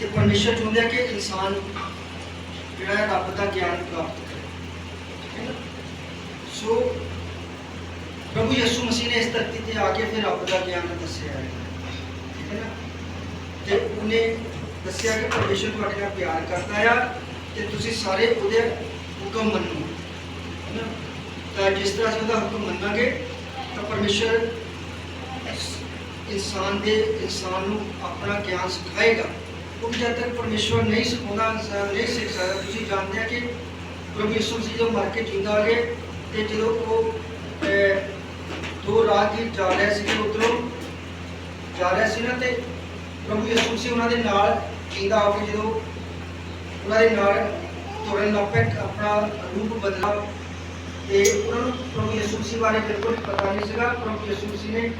ਤੇ ਪਰਮੇਸ਼ਰ ਚਾਹੁੰਦਾ ਕਿ ਇਨਸਾਨ ਜਿਹੜਾ ਹੈ ਰੱਬ ਦਾ ਗਿਆਨ ਪ੍ਰਾਪਤ ਕਰੇ। ਸੋ ਪ੍ਰਭੂ ਯਿਸੂ ਮਸੀਹ ਨੇ ਇਸ ਧਰਤੀ ਤੇ ਆ ਕੇ ਫਿਰ ਰੱਬ ਦਾ ਗਿਆਨ ਦੱਸਿਆ ਹੈ। ਠੀਕ ਹੈ ਨਾ? ਤੇ ਉਹਨੇ ਦੱਸਿਆ ਕਿ ਪਰਮੇਸ਼ਰ ਤੁਹਾਡੇ ਨਾਲ ਪਿਆਰ ਕਰਦਾ ਆ ਤੇ ਤੁਸੀਂ ਸਾਰੇ ਉਹਦੇ ਹੁਕਮ ਮੰਨੋ। ਹੈ ਨਾ? ਤਾਂ ਜਿਸ ਤਰ੍ਹਾਂ ਅਸੀਂ ਉਹਦਾ ਹੁਕਮ ਮੰਨਾਂਗੇ, ਤਾਂ ਪਰਮੇਸ਼ਰ ਇਨਸਾਨ ਦੇ ਇਨਸਾਨ ਨੂੰ ਆਪਣਾ ਗਿਆਨ ਸਿਖਾਏਗਾ। ਉਹ ਜਦ ਤੱਕ ਪਰਮੇਸ਼ਵਰ ਨਹੀਂ ਸਿਖਾਉਂਦਾ ਇਨਸਾਨ ਨਹੀਂ ਸਿੱਖ ਸਕਦਾ, ਤੁਸੀਂ ਜਾਣਦੇ ਆ ਕਿ ਪ੍ਰਭੂ ਯਿਸੂ ਮਸੀਹ ਜਦੋਂ ਮਰ ਕੇ ਜਿੰਦਾ ਹੋ ਗਏ ਤੇ ਜਦੋਂ ਉਹ ਦੋ ਰਾਤ ਦੀ ਜਾ ਰਿਹਾ ਸੀ ਉਧਰੋਂ ਜਾ ਰਿਹਾ ਸੀ ਨਾ ਤੇ ਪ੍ਰਭੂ ਯਿਸੂ ਸੀ ਉਹਨਾਂ ਦੇ ਨਾਲ ਜਿੰਦਾ ਹੋ ਕੇ ਜਦੋਂ ਉਹਨਾਂ ਦੇ ਨਾਲ ਤੁਰਨ ਲੱਗ ਪਏ ਆਪਣਾ ਰੂਪ ਬਦਲਾ ਤੇ ਉਹਨਾਂ ਨੂੰ ਪ੍ਰਭੂ ਯਿਸੂ ਸੀ ਬਾਰੇ ਬਿਲਕੁਲ ਪਤਾ ਨਹੀਂ ਸੀਗਾ। ਪ੍ਰਭੂ ਯਿਸੂ ਸੀ ਨੇ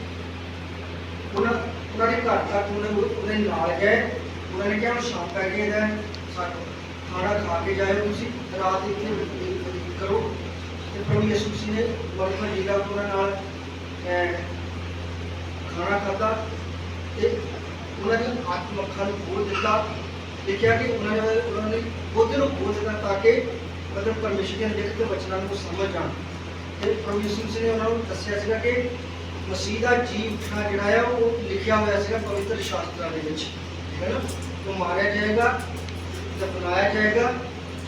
ਉਹਨਾਂ ਉਹਨਾਂ ਦੇ ਘਰ ਤੱਕ ਉਹਨੇ ਉਹਦੇ ਨਾਲ ਗਏ। ਉਹਨਾਂ ਨੇ ਕਿਹਾ ਹੁਣ ਸ਼ਾਮ ਪੈ ਗਈ ਹੈ ਸਾਡਾ ਖਾਣਾ ਖਾ ਕੇ ਜਾਇਓ ਤੁਸੀਂ, ਰਾਤ ਇੱਥੇ ਉਡੀਕ ਕਰੋ। ਤੇ ਪ੍ਰਭੂ ਯਿਸੂ ਮਸੀਹ ਨੇ ਵਰਤਨ ਉਹਨਾਂ ਨਾਲ ਖਾਣਾ ਖਾਧਾ ਤੇ ਉਹਨਾਂ ਦੀ ਆਤਮ ਅੱਖਾਂ ਨੂੰ ਖੋਲ ਦਿੱਤਾ ਲਿਖਿਆ ਕਿ ਉਹਨਾਂ ਨੇ ਉਹਨਾਂ ਨੇ ਬੁੱਧ ਨੂੰ ਖੋਲ ਦਿੱਤਾ ਤਾਂ ਕਿ ਮਤਲਬ ਪਰਮੇਸ਼ਰ ਦੇ ਲਿਖਤ ਵਚਨਾਂ ਨੂੰ ਸਮਝ ਜਾਣ। ਤੇ ਪ੍ਰਭੂ ਯਿਸੂ ਮਸੀਹ ਨੇ ਉਹਨਾਂ ਨੂੰ ਦੱਸਿਆ ਸੀਗਾ ਕਿ ਮਸੀਹ ਦਾ ਜੀਵ ਉੱਠਣਾ ਜਿਹੜਾ ਆ, ਉਹ ਲਿਖਿਆ ਹੋਇਆ ਸੀਗਾ ਪਵਿੱਤਰ ਸ਼ਾਸਤਰਾਂ ਦੇ ਵਿੱਚ। ਠੀਕ ਹੈ ਨਾ ਉਹ ਮਾਰਿਆ ਜਾਏਗਾ ਦਫਨਾਇਆ ਜਾਏਗਾ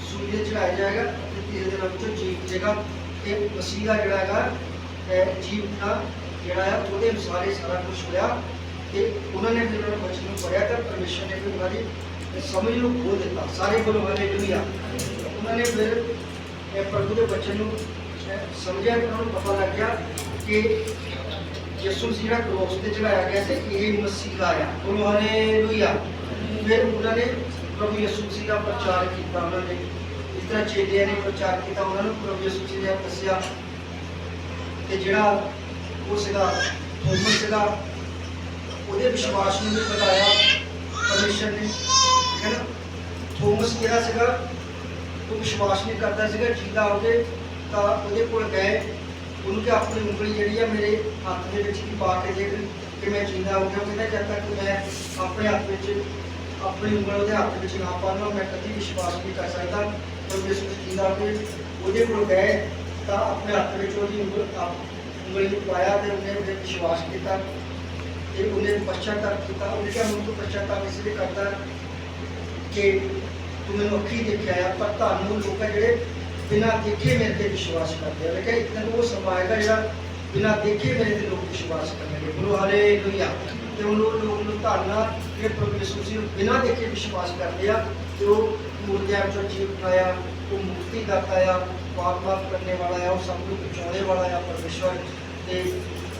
ਸੂਲੀ ਤੇ ਚੜਾਇਆ ਜਾਏਗਾ ਤੇ ਤੀਸਰੇ ਦਿਨ ਵਿੱਚੋਂ ਜੀ ਉੱਠੇਗਾ ਇਹ ਮਸੀਹ ਦਾ ਜਿਹੜਾ ਹੈਗਾ ਅਹ ਜੀ ਉੱਠਣਾ ਜਿਹੜਾ ਆ ਉਹਦੇ ਅਨੁਸਾਰ ਇਹ ਸਾਰਾ ਕੁਝ ਹੋਇਆ ਤੇ ਉਹਨਾਂ ਨੇ ਫਿਰ ਉਹਨਾਂ ਬਚਨ ਨੂੰ ਪੜਿਆ ਤਾਂ ਪਰਮੇਸ਼ਰ ਨੇ ਫਿਰ ਉਹਨਾਂ ਦੀ ਸਮਝ ਨੂੰ ਖੋਲ ਦਿੱਤਾ ਸਾਰੇ ਬੋਲੋ ਹਾਲੇਲੂਇਆ ਉਹਨਾਂ ਨੇ ਫਿਰ ਇਹ ਪ੍ਰਭੂ ਦੇ ਬਚਨ ਨੂੰ ਅਹ ਸਮਝਿਆ ਤੇ ਉਹਨਾਂ ਨੂੰ ਪਤਾ ਲੱਗ ਗਿਆ ਕਿ ਯਿਸੂ ਮਸੀਹ ਜਿਹੜਾ ਕ੍ਰੋਸ ਤੇ ਚੜਾਇਆ ਗਿਆ ਸੀ, ਇਹ ਮਸੀਹ ਆ ਬੋਲੋ ਹਾਲੇਲੂਇਆ। ਫਿਰ ਉਹਨਾਂ ਨੇ ਪ੍ਰਭੂ ਯਿਸੂ ਮਸੀਹ ਦਾ ਪ੍ਰਚਾਰ ਕੀਤਾ ਉਹਨਾਂ ਤੇ। ਜਿਹੜਾ ਉਹ ਸੀਗਾ, ਥੋਮਸ ਸੀਗਾ, ਉਹਦੇ ਵਿਸ਼ਵਾਸ ਨੂੰ ਵੀ ਵਧਾਇਆ ਪਰਮੇਸ਼ਰ ਨੇ। ਠੀਕ ਥੋਮਸ ਜਿਹੜਾ ਸੀਗਾ? ਉਹ ਵਿਸ਼ਵਾਸ ਨਹੀਂ ਕਰਦਾ ਸੀਗਾ ਜਿੰਦਾ ਉਹਦੇ ਤਾਂ ਉਹਦੇ ਕੋਲ ਗਏ। ਉਹਨੂੰ ਕਿ ਆਪਣੀ ਉਂਗਲੀ ਜਿਹੜੀ ਆ ਮੇਰੇ ਹੱਥ ਦੇ ਵਿੱਚ ਕੀ ਪਾ ਕੇ ਦੇਖ ਕਿ ਮੈਂ ਜਿੰਦਾ ਹੋ ਗਿਆ ਕਹਿੰਦਾ, ਜਦ ਤੱਕ ਮੈਂ ਆਪਣੇ ਹੱਥ ਵਿੱਚ ਆਪਣੀ ਉਂਗਲ ਉਹਦੇ ਹੱਥ ਵਿੱਚ ਨਾ ਪਾਵਾਂ ਮੈਂ ਕਦੀ ਵਿਸ਼ਵਾਸ ਨਹੀਂ ਕਰ ਸਕਦਾ। ਪਰ ਜਿਸ ਜਿੰਦਾ ਕੇ ਉਹਦੇ ਕੋਲ ਗਏ, ਤਾਂ ਆਪਣੇ ਹੱਥ ਵਿੱਚ ਉਹਦੀ ਉਂਗਲ ਉਂਗਲੀ ਨੂੰ ਪਾਇਆ ਤੇ ਉਹਨੇ ਉਹਦੇ ਵਿਸ਼ਵਾਸ ਕੀਤਾ ਤੇ ਉਹਨੇ ਪਛਤਾਪ ਕੀਤਾ। ਉਹਨੇ ਕਿਹਾ, ਮੈਨੂੰ ਤੂੰ ਪਛਤਾਪ ਇਸ ਲਈ ਕਰਦਾ ਕਿ ਤੂੰ ਮੈਨੂੰ ਅੱਖੀ ਦੇਖਿਆ ਆ, ਪਰ ਤੁਹਾਨੂੰ ਲੋਕ ਆ ਜਿਹੜੇ ਬਿਨਾਂ ਦੇਖੇ ਮੇਰੇ ਤੇ ਵਿਸ਼ਵਾਸ ਕਰਦੇ ਆ ਲੇਕਿਨ ਇੱਕ ਦਿਨ ਉਹ ਸਮਾਂ ਆਏਗਾ ਜਿਹੜਾ ਬਿਨਾਂ ਦੇਖੇ ਮੇਰੇ ਤੇ ਲੋਕ ਵਿਸ਼ਵਾਸ ਕਰਨਗੇ ਬੋਲੋ ਹਾਲੇਲੂਇਆ ਤੇ ਉਹ ਲੋਕ ਲੋਕ ਨੂੰ ਧੰਨਾ ਕਿ ਪ੍ਰਭੂ ਯਿਸੂ ਮਸੀਹ ਨੂੰ ਬਿਨਾਂ ਦੇਖੇ ਵਿਸ਼ਵਾਸ ਕਰਦੇ ਆ ਤੇ ਉਹ ਮੁਰਦਿਆਂ ਵਿੱਚੋਂ ਜੀ ਉਠਾਇਆ ਉਹ ਮੁਕਤੀ ਦਾਤਾ ਆ ਪਾਪ ਮਾਫ ਕਰਨੇ ਵਾਲਾ ਆ ਉਹ ਸਭ ਨੂੰ ਬਚਾਉਣੇ ਵਾਲਾ ਆ ਪਰਮੇਸ਼ਵਰ ਤੇ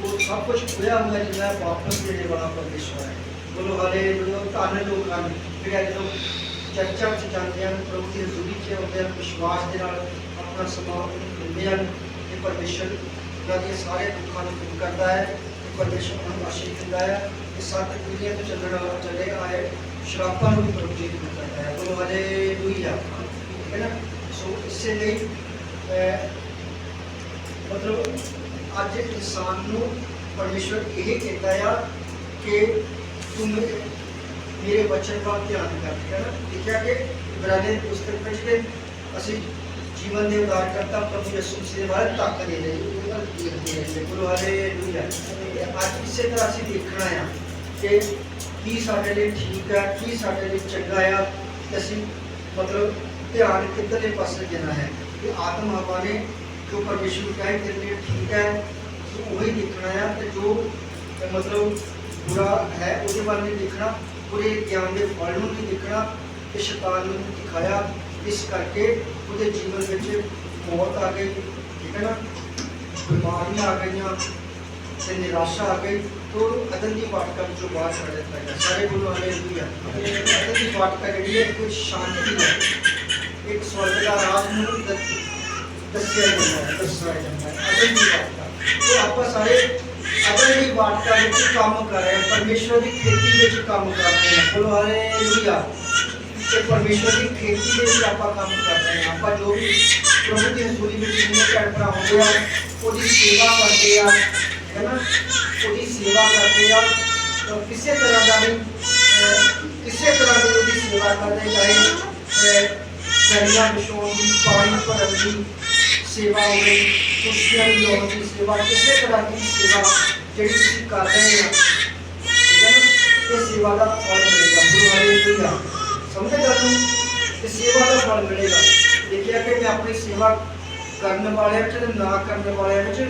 ਉਹ ਸਭ ਕੁਝ ਹੋਇਆ ਹੋਇਆ ਜਿਹੜਾ ਹੈ ਵਾਪਸ ਦੇਣੇ ਵਾਲਾ ਪਰਮੇਸ਼ਵਰ ਹੈ ਬੋਲੋ ਹਾਲੇਲੂਇਆ ਧੰਨ ਲੋਕ ਹਨ ਜਿਹੜੇ ਅੱਜ ਲੋਕ ਚਰਚਾ ਵਿੱਚ ਜਾਂਦੇ ਹਨ, ਪ੍ਰਭੂ ਦੀ ਹਜ਼ੂਰੀ 'ਚ ਆਉਂਦੇ ਹਨ, ਵਿਸ਼ਵਾਸ ਦੇ ਨਾਲ ਆਪਣਾ ਸਮਾਂ ਦਿੰਦੇ ਹਨ ਕਿ ਪਰਮੇਸ਼ਰ ਉਹਨਾਂ ਦੇ ਸਾਰੇ ਦੁੱਖਾਂ ਨੂੰ ਦੂਰ ਕਰਦਾ ਹੈ ਤੇ ਪਰਮੇਸ਼ਰ ਉਹਨਾਂ ਨੂੰ ਆਸ਼ੀਰਵਾਦ ਦਿੰਦਾ ਹੈ ਕਿ ਸੱਤ ਪੀੜ੍ਹੀਆਂ ਤੋਂ ਚੱਲਣ ਵਾਲਾ ਚੱਲੇ ਆਏ ਸ਼ਰਾਬਾਂ ਨੂੰ ਵੀ ਪ੍ਰਭੂ ਜੀ ਦੂਰ ਕਰਦਾ ਹੈ। ਬੋਲੋ ਹਾਲੇਲੂਇਆ ਠੀਕ ਹੈ ਨਾ? ਸੋ ਇਸੇ ਲਈ ਮਤਲਬ ਅੱਜ ਇਨਸਾਨ ਨੂੰ ਪਰਮੇਸ਼ਰ ਇਹ ਕਹਿੰਦਾ ਆ ਕਿ ਤੂੰ ਮੇਰੇ ਮੇਰੇ ਬਚਨ ਵੱਲ ਧਿਆਨ ਕਰ ਠੀਕ ਹੈ ਨਾ ਲਿਖਿਆ ਕਿ ਇਬਰਾਨੀਆਂ ਦੀ ਪੁਸਤਕ ਵਿੱਚ ਕਿ ਅਸੀਂ ਜੀਵਨ ਦੇ ਉਦਾਰ ਕਰਤਾ ਪ੍ਰਭੂ ਯਿਸੂ ਮਸੀਹ ਦੇ ਬਾਰੇ ਤੱਕ ਦੇ ਰਹੇ ਉਹਦੇ ਵੱਲ ਦੇਖਦੇ ਰਹਿੰਦੇ ਬੋਲੋ ਹਾਲੇਲੂਇਆ ਤੇ ਅੱਜ ਇਸੇ ਤਰ੍ਹਾਂ ਅਸੀਂ ਦੇਖਣਾ ਆ ਕਿ ਕੀ ਸਾਡੇ ਲਈ ਠੀਕ ਹੈ ਕੀ ਸਾਡੇ ਲਈ ਚੰਗਾ ਆ ਤੇ ਅਸੀਂ ਮਤਲਬ ਧਿਆਨ ਕਿੱਧਰਲੇ ਪਾਸੇ ਦੇਣਾ ਹੈ ਕਿ ਆਤਮ ਹਵਾ ਨੇ ਜੋ ਪਰਮੇਸ਼ਰ ਨੂੰ ਕਹੇ ਤੇਰੇ ਲਈ ਠੀਕ ਹੈ ਤੂੰ ਉਹੀ ਦੇਖਣਾ ਆ ਤੇ ਜੋ ਮਤਲਬ ਬੁਰਾ ਹੈ ਉਹਦੇ ਵੱਲ ਨਹੀਂ ਦੇਖਣਾ ਬੁਰੇ ਗਿਆਨ ਦੇ ਫਲ ਨੂੰ ਨਹੀਂ ਦੇਖਣਾ ਤੇ ਸ਼ੈਤਾਨ ਨੂੰ ਦਿਖਾਇਆ। ਇਸ ਕਰਕੇ ਉਹਦੇ ਜੀਵਨ ਵਿੱਚ ਮੌਤ ਆ ਗਈ, ਠੀਕ ਹੈ ਨਾ? ਬਿਮਾਰੀਆਂ ਆ ਗਈਆਂ ਤੇ ਨਿਰਾਸ਼ਾ ਆ ਗਈ। ਤੋਂ ਅਦਨ ਦੀ ਵਾਟਕਾ ਵਿੱਚੋਂ ਬਾਹਰ ਕੱਢ ਦਿੱਤਾ ਗਿਆ। ਸਾਰੇ ਬੋਲੋ ਹਾਲੇਲੂਇਆ ਅਦਨ ਦੀ ਵਾਟਕਾ ਜਿਹੜੀ ਹੈ ਕੋਈ ਸ਼ਾਂਤੀ ਹੈ। ਇੱਕ ਸਵਰਗ ਦਾ ਰਾਜ ਨੂੰ ਦੱਸਿਆ ਜਾਂਦਾ ਹੈ, ਦੱਸਿਆ ਜਾਂਦਾ ਹੈ। ਅਦਨ ਦੀ ਵਾਟਕਾ ਤੇ ਆਪਾਂ ਸਾਰੇ ਵਾਟਕਾ ਵਿੱਚ ਕੰਮ ਕਰ ਰਹੇ ਹਾਂ, ਪਰਮੇਸ਼ਵਰ ਦੀ ਖੇਤੀ ਵਿੱਚ ਕੰਮ ਕਰ ਰਹੇ ਹਾਂ। ਬੋਲੋ ਹਾਲੇਲੂਇਆ ਤੇ ਪਰਮੇਸ਼ਵਰ ਦੀ ਖੇਤੀ ਵਿੱਚ ਆਪਾਂ ਕੰਮ ਕਰ ਰਹੇ ਹਾਂ। ਆਪਾਂ ਜੋ ਵੀ ਪ੍ਰਭੂ ਦੀ ਹਜ਼ੂਰੀ ਵਿੱਚ ਜਿੰਨੇ ਭੈਣ ਭਰਾ ਹੁੰਦੇ ਆ, ਉਹਦੀ ਸੇਵਾ ਕਰਦੇ ਆ, ਹੈ ਨਾ? ਉਹਦੀ ਸੇਵਾ ਕਰਦੇ ਆ। ਤਾਂ ਕਿਸੇ ਤਰ੍ਹਾਂ ਦਾ ਵੀ ਕਿਸੇ ਤਰ੍ਹਾਂ ਦੀ ਉਹਦੀ ਸੇਵਾ ਕਰਦੇ ਚਾਹੇ ਕਰੀਆਂ ਵਿਛਾਉਣ ਦੀ, ਪਾਣੀ ਭਰਨ ਦੀ ਸੇਵਾ ਹੋਵੇ, ਕੁਰਸੀਆਂ ਦੀ ਦੀ ਸੇਵਾ, ਕਿਸੇ ਤਰ੍ਹਾਂ ਦੀ ਸੇਵਾ ਜਿਹੜੀ ਤੁਸੀਂ ਕਰ ਰਹੇ ਹੋ ਠੀਕ ਹੈ ਨਾ ਇਹ ਸੇਵਾ ਦਾ ਫਲ ਮਿਲੇਗਾ। ਗੁਰੂ ਹਾਲੇਲੂਇਆ ਸਮਝੇ ਗੱਲ ਨੂੰ? ਕਿ ਸੇਵਾ ਦਾ ਫਲ ਮਿਲੇਗਾ। ਦੇਖਿਆ ਕਿ ਮੈਂ ਆਪਣੀ ਸੇਵਾ ਕਰਨ ਵਾਲਿਆਂ ਵਿੱਚ ਤੇ ਨਾ ਕਰਨ ਵਾਲਿਆਂ ਵਿੱਚ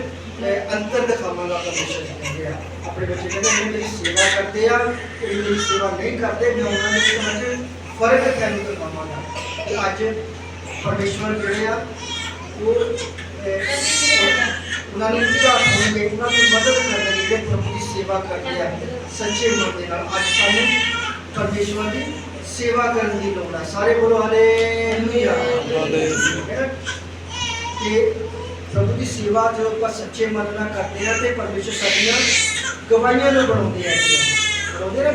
ਅੰਤਰ ਦਿਖਾਵਾਂਗਾ ਪਰਮੇਸ਼ਰ ਕਹਿੰਦੇ ਆ। ਆਪਣੇ ਬੱਚੇ ਕਹਿੰਦੇ, ਇਹ ਮੇਰੀ ਸੇਵਾ ਕਰਦੇ ਆ, ਇਹ ਮੇਰੀ ਸੇਵਾ ਨਹੀਂ ਕਰਦੇ, ਮੈਂ ਉਹਨਾਂ ਦੇ ਵਿੱਚ ਫ਼ਰਕ ਤੁਹਾਨੂੰ ਦਿਖਾਵਾਂਗਾ ਤੇ ਅੱਜ ਪਰਮੇਸ਼ਵਰ ਜਿਹੜੇ ਆ, ਉਹ ਉਹਨਾਂ ਨੂੰ ਵਿਚਾਰ ਹੋਣਗੇ ਉਹਨਾਂ ਦੀ ਮਦਦ ਕਰਨਗੇ ਜਿਹੜੇ ਪ੍ਰਭੂ ਦੀ ਸੇਵਾ ਕਰਦੇ ਆ। ਸੱਚੇ ਮਨ ਦੇ ਨਾਲ ਅੱਜ ਸਾਨੂੰ ਪਰਮੇਸ਼ਵਰ ਦੀ ਸੇਵਾ ਕਰਨ ਦੀ ਲੋੜ ਹੈ ਸਾਰੇ ਬੋਲੋ ਹਾਲੇਲੂਇਆ ਕਿ ਪ੍ਰਭੂ ਦੀ ਸੇਵਾ ਜੋ ਆਪਾਂ ਸੱਚੇ ਮਨ ਨਾਲ ਕਰਦੇ ਆ ਤੇ ਪਰਮੇਸ਼ਰ ਸਾਡੀਆਂ ਗਵਾਹੀਆਂ ਨੂੰ ਬਣਾਉਂਦੇ ਆ। ਜੀ ਬਣਾਉਂਦੇ ਨਾ